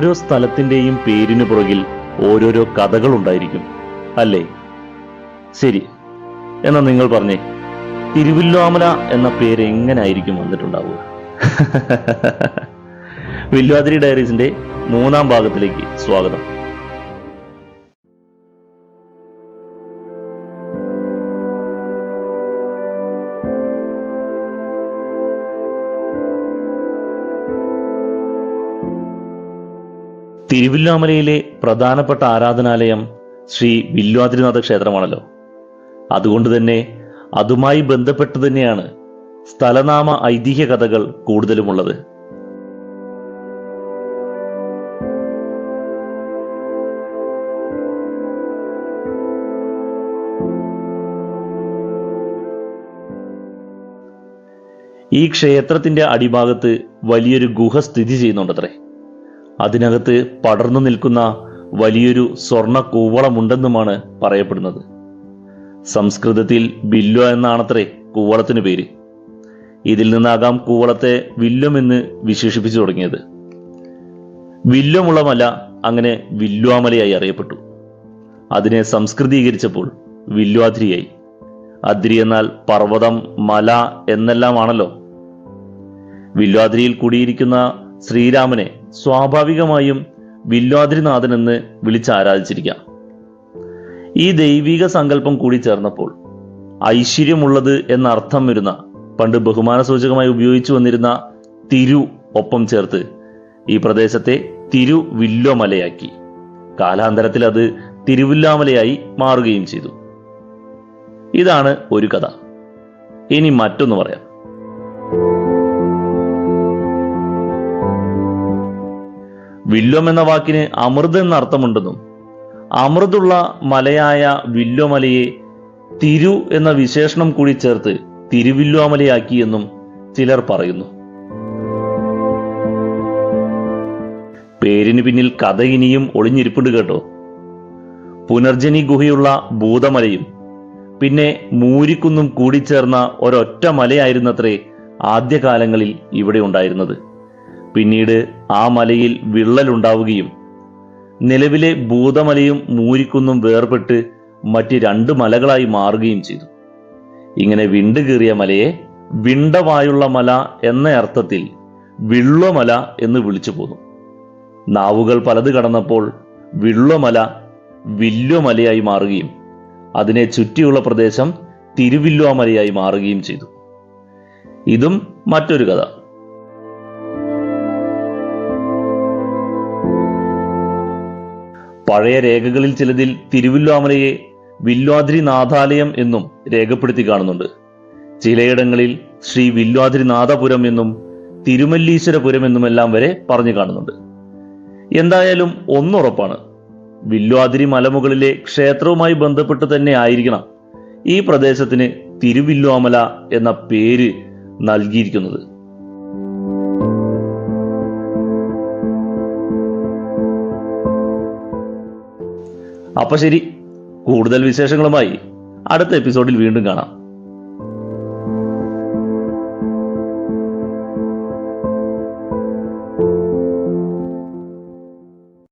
ഓരോ സ്ഥലത്തിന്റെയും പേരിനു പുറകിൽ ഓരോരോ കഥകൾ ഉണ്ടായിരിക്കും അല്ലേ? ശരി. എന്നാ നിങ്ങൾ പറഞ്ഞേ. തിരുവില്ലോമല എന്ന പേര് എങ്ങനായിരിക്കും വന്നിട്ടുണ്ടാവുക? വില്വാതിരി ഡയറീസിന്റെ മൂന്നാം ഭാഗത്തിലേക്ക് സ്വാഗതം. തിരുവില്ലാമലയിലെ പ്രധാനപ്പെട്ട ആരാധനാലയം ശ്രീ വില്വാദ്രിനാഥ ക്ഷേത്രമാണല്ലോ. അതുകൊണ്ട് തന്നെ അതുമായി ബന്ധപ്പെട്ട് തന്നെയാണ് സ്ഥലനാമ ഐതിഹ്യ കഥകൾ കൂടുതലുമുള്ളത്. ഈ ക്ഷേത്രത്തിന്റെ അടിഭാഗത്ത് വലിയൊരു ഗുഹ സ്ഥിതി ചെയ്യുന്നുണ്ടത്രേ. അതിനകത്ത് പടർന്നു നിൽക്കുന്ന വലിയൊരു സ്വർണ കൂവളമുണ്ടെന്നുമാണ് പറയപ്പെടുന്നത്. സംസ്കൃതത്തിൽ ബില്ല എന്നാണത്രേ കൂവളത്തിന് പേര്. ഇതിൽ നിന്നാകാം കൂവളത്തെ വില്യം എന്ന് വിശേഷിപ്പിച്ചു തുടങ്ങിയത്. വില്യമുള്ള മല അങ്ങനെ വില്വാമലയായി അറിയപ്പെട്ടു. അതിനെ സംസ്കൃതീകരിച്ചപ്പോൾ വില്വാദ്രിയായി അദ്രി എന്നാൽ പർവതം മല എന്നെല്ലാമാണല്ലോ. വില്വാദ്രിയിൽ കുടിയിരിക്കുന്ന ശ്രീരാമനെ സ്വാഭാവികമായും വില്വാദ്രിനാഥൻ എന്ന് വിളിച്ച് ആരാധിച്ചിരിക്കാം ഈ ദൈവിക സങ്കല്പം കൂടി ചേർന്നപ്പോൾ ഐശ്വര്യമുള്ളത് എന്ന അർത്ഥം വരുന്ന പണ്ട് ബഹുമാന സൂചകമായി ഉപയോഗിച്ചു വന്നിരുന്ന തിരു ഒപ്പം ചേർത്ത് ഈ പ്രദേശത്തെ തിരുവില്ലോമലയാക്കി കാലാന്തരത്തിൽ അത് തിരുവില്ലാമലയായി മാറുകയും ചെയ്തു. ഇതാണ് ഒരു കഥ. ഇനി മറ്റൊന്ന് പറയാം. വില്വം എന്ന വാക്കിന് അമൃത് എന്ന അർത്ഥമുണ്ടെന്നും അമൃതുള്ള മലയായ വില്വമലയെ തിരു എന്ന വിശേഷണം കൂടി ചേർത്ത് തിരുവില്വാമലയാക്കി എന്നും ചിലർ പറയുന്നു. പേരിന് പിന്നിൽ കഥ ഇനിയും ഒളിഞ്ഞിരിപ്പുണ്ട് കേട്ടോ. പുനർജനി ഗുഹയുള്ള ഭൂതമലയും പിന്നെ മൂരിക്കുന്നും കൂടിച്ചേർന്ന ഒരൊറ്റ മലയായിരുന്നത്രേ ആദ്യകാലങ്ങളിൽ ഇവിടെ ഉണ്ടായിരുന്നത്. പിന്നീട് ആ മലയിൽ വിള്ളലുണ്ടാവുകയും നിലവിലെ ഭൂതമലയും മൂരിക്കുന്നും വേർപെട്ട് മറ്റ് രണ്ട് മലകളായി മാറുകയും ചെയ്തു. ഇങ്ങനെ വിണ്ടുകീറിയ മലയെ വിണ്ടവായുള്ള മല എന്ന അർത്ഥത്തിൽ വിള്ളമല എന്ന് വിളിച്ചു പോന്നു. നാവുകൾ പലത് കടന്നപ്പോൾ വിള്ളമല വില്ലുമലയായി മാറുകയും അതിനെ ചുറ്റിയുള്ള പ്രദേശം തിരുവില്ലുമലയായി മാറുകയും ചെയ്തു. ഇതും മറ്റൊരു കഥ. പഴയ രേഖകളിൽ ചിലതിൽ തിരുവില്ലാമലയെ വില്വാദ്രി നാഥാലയം എന്നും രേഖപ്പെടുത്തി കാണുന്നുണ്ട്. ചിലയിടങ്ങളിൽ ശ്രീ വില്വാദ്രി നാഥപുരം എന്നും തിരുമല്ലീശ്വരപുരം എന്നുമെല്ലാം വരെ പറഞ്ഞു കാണുന്നുണ്ട്. എന്തായാലും ഒന്നുറപ്പാണ് വില്വാദ്രി മലമുകളിലെ ക്ഷേത്രവുമായി ബന്ധപ്പെട്ട് തന്നെ ആയിരിക്കണം ഈ പ്രദേശത്തിന് തിരുവില്ലോമല എന്ന പേര് നൽകിയിരിക്കുന്നത്. അപ്പൊ ശരി കൂടുതൽ വിശേഷങ്ങളുമായി അടുത്ത എപ്പിസോഡിൽ വീണ്ടും കാണാം.